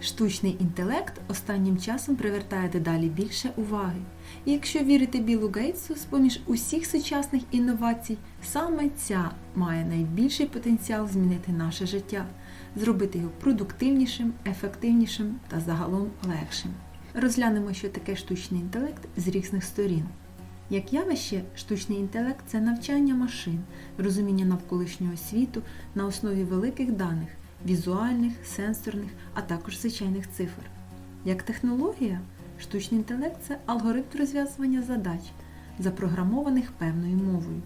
Штучний інтелект останнім часом привертає дедалі більше уваги. І якщо вірити Білу Гейтсу, з-поміж усіх сучасних інновацій, саме ця має найбільший потенціал змінити наше життя, зробити його продуктивнішим, ефективнішим та загалом легшим. Розглянемо, що таке штучний інтелект з різних сторін. Як явище, штучний інтелект це навчання машин, розуміння навколишнього світу на основі великих даних візуальних, сенсорних, а також звичайних цифр. Як технологія, штучний інтелект це алгоритм розв'язування задач, запрограмованих певною мовою.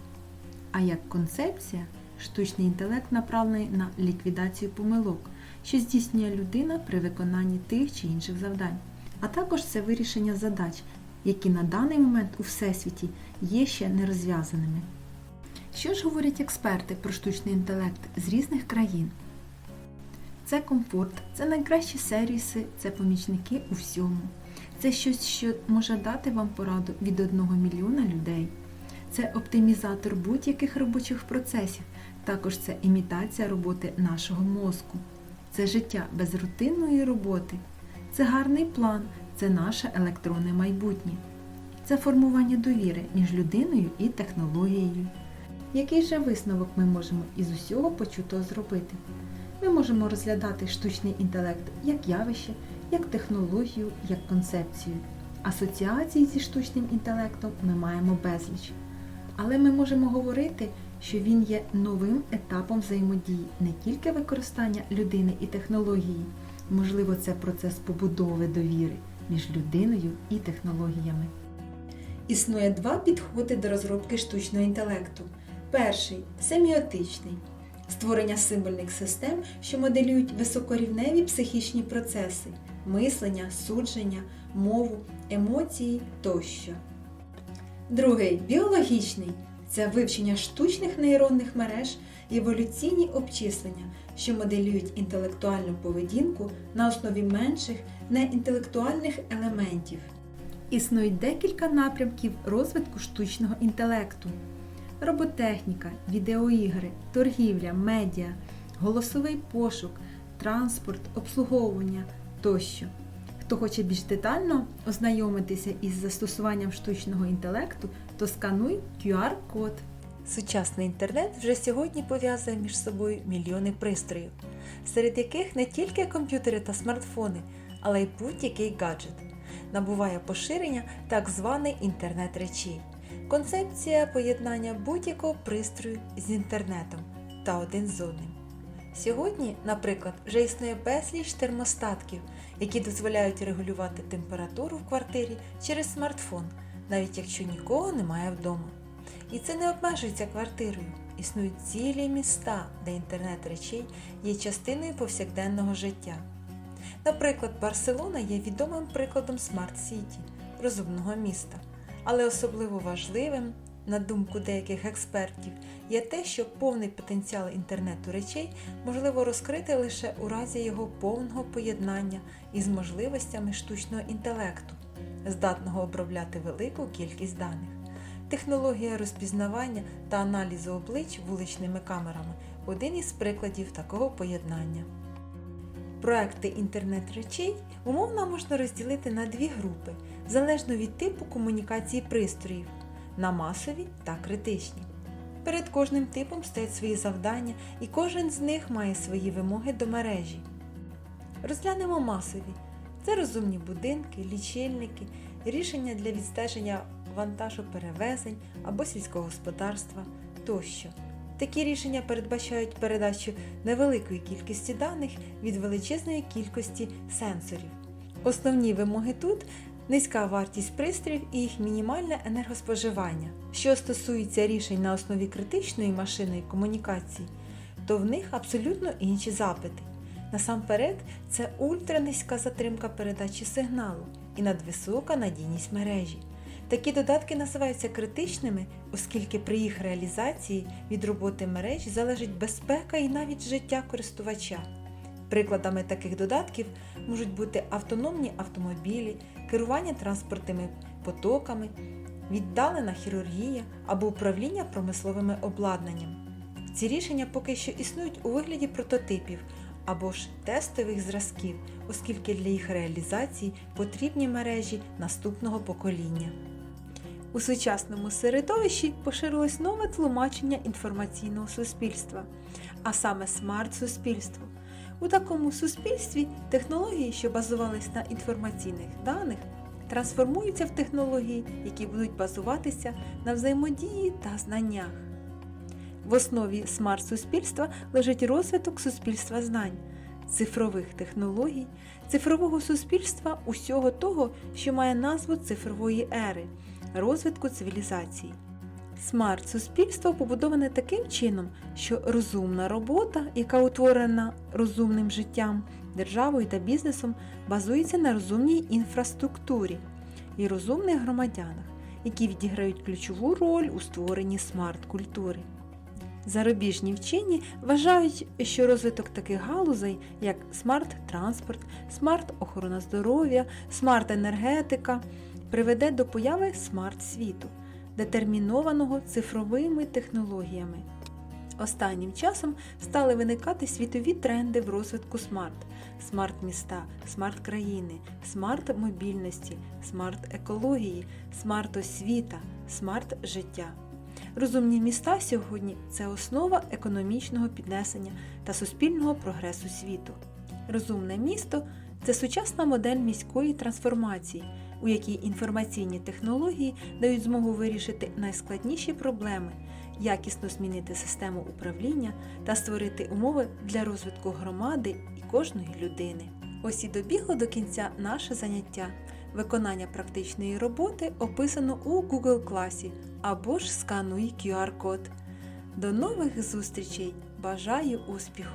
А як концепція, штучний інтелект направлений на ліквідацію помилок, що здійснює людина при виконанні тих чи інших завдань, а також це вирішення задач, які на даний момент у всесвіті є ще нерозв'язаними. Що ж говорять експерти про штучний інтелект з різних країн? Це комфорт, це найкращі сервіси, це помічники у всьому. Це щось, що може дати вам пораду від одного мільйона людей. Це оптимізатор будь-яких робочих процесів, також це імітація роботи нашого мозку. Це життя без рутинної роботи. Це гарний план, це наше електронне майбутнє. Це формування довіри між людиною і технологією. Який же висновок ми можемо із усього почутого зробити? Ми можемо розглядати штучний інтелект як явище, як технологію, як концепцію. Асоціації зі штучним інтелектом ми маємо безліч. Але ми можемо говорити, що він є новим етапом взаємодії не тільки використання людини і технології, можливо, це процес побудови довіри між людиною і технологіями. Існує два підходи до розробки штучного інтелекту. Перший семіотичний створення символьних систем, що моделюють високорівневі психічні процеси, мислення, судження, мову, емоції тощо. Другий біологічний це вивчення штучних нейронних мереж і еволюційні обчислення, що моделюють інтелектуальну поведінку на основі менших неінтелектуальних елементів. Існують декілька напрямків розвитку штучного інтелекту роботехніка, відеоігри, торгівля, медіа, голосовий пошук, транспорт, обслуговування тощо. Хто хоче більш детально ознайомитися із застосуванням штучного інтелекту, то скануй QR-код. Сучасний інтернет вже сьогодні пов'язує між собою мільйони пристроїв, серед яких не тільки комп'ютери та смартфони, але й будь-який гаджет. Набуває поширення так званий інтернет речей. Концепція поєднання будь-якого пристрою з інтернетом та один з одним. Сьогодні, наприклад, вже існує безліч термостатків, які дозволяють регулювати температуру в квартирі через смартфон, навіть якщо нікого немає вдома. І це не обмежується квартирою. Існують цілі міста, де інтернет речей є частиною повсякденного життя. Наприклад, Барселона є відомим прикладом Смарт Сіті розумного міста. Але особливо важливим, на думку деяких експертів, є те, що повний потенціал інтернету речей можливо розкрити лише у разі його повного поєднання із можливостями штучного інтелекту, здатного обробляти велику кількість даних. Технологія розпізнавання та аналізу облич вуличними камерами один із прикладів такого поєднання. Проекти інтернет речей умовно можна розділити на дві групи, залежно від типу комунікації пристроїв на масові та критичні. Перед кожним типом стоять свої завдання, і кожен з них має свої вимоги до мережі. Розглянемо масові: це розумні будинки, лічильники, рішення для відстеження вантажу перевезень або сільського господарства тощо. Такі рішення передбачають передачу невеликої кількості даних від величезної кількості сенсорів. Основні вимоги тут низька вартість пристроїв і їх мінімальне енергоспоживання. Що стосується рішень на основі критичної машинної комунікації, то в них абсолютно інші запити. Насамперед, це ультранизька затримка передачі сигналу, і надвисока надійність мережі. Такі додатки називаються критичними, оскільки при їх реалізації від роботи мережі залежить безпека і навіть життя користувача. Прикладами таких додатків можуть бути автономні автомобілі, керування транспортними потоками, віддалена хірургія або управління промисловими обладнанням. Ці рішення поки що існують у вигляді прототипів або ж тестових зразків, оскільки для їх реалізації потрібні мережі наступного покоління. У сучасному середовищі поширилось нове тлумачення інформаційного суспільства, а саме смарт-суспільство. У такому суспільстві технології, що базувались на інформаційних даних, трансформуються в технології, які будуть базуватися на взаємодії та знаннях. В основі смарт-суспільства лежить розвиток суспільства знань, цифрових технологій, цифрового суспільства усього того, що має назву цифрової ери, розвитку цивілізації. Смарт-суспільство побудоване таким чином, що розумна робота, яка утворена розумним життям, державою та бізнесом, базується на розумній інфраструктурі і розумних громадянах, які відіграють ключову роль у створенні смарт-культури. Зарубіжні вчені вважають, що розвиток таких галузей, як смарт-транспорт, смарт-охорона здоров'я, смарт-енергетика, приведе до появи смарт-світу, детермінованого цифровими технологіями. Останнім часом стали виникати світові тренди в розвитку смарт, смарт-міста, смарт-країни, смарт-мобільності, смарт-екології, смарт-освіта, смарт-життя. Розумні міста сьогодні це основа економічного піднесення та суспільного прогресу світу. Розумне місто це сучасна модель міської трансформації, у якій інформаційні технології дають змогу вирішити найскладніші проблеми, якісно змінити систему управління та створити умови для розвитку громади і кожної людини. Ось і добігло до кінця наше заняття. Виконання практичної роботи описано у Google класі або ж скануй QR-код. До нових зустрічей! Бажаю успіху!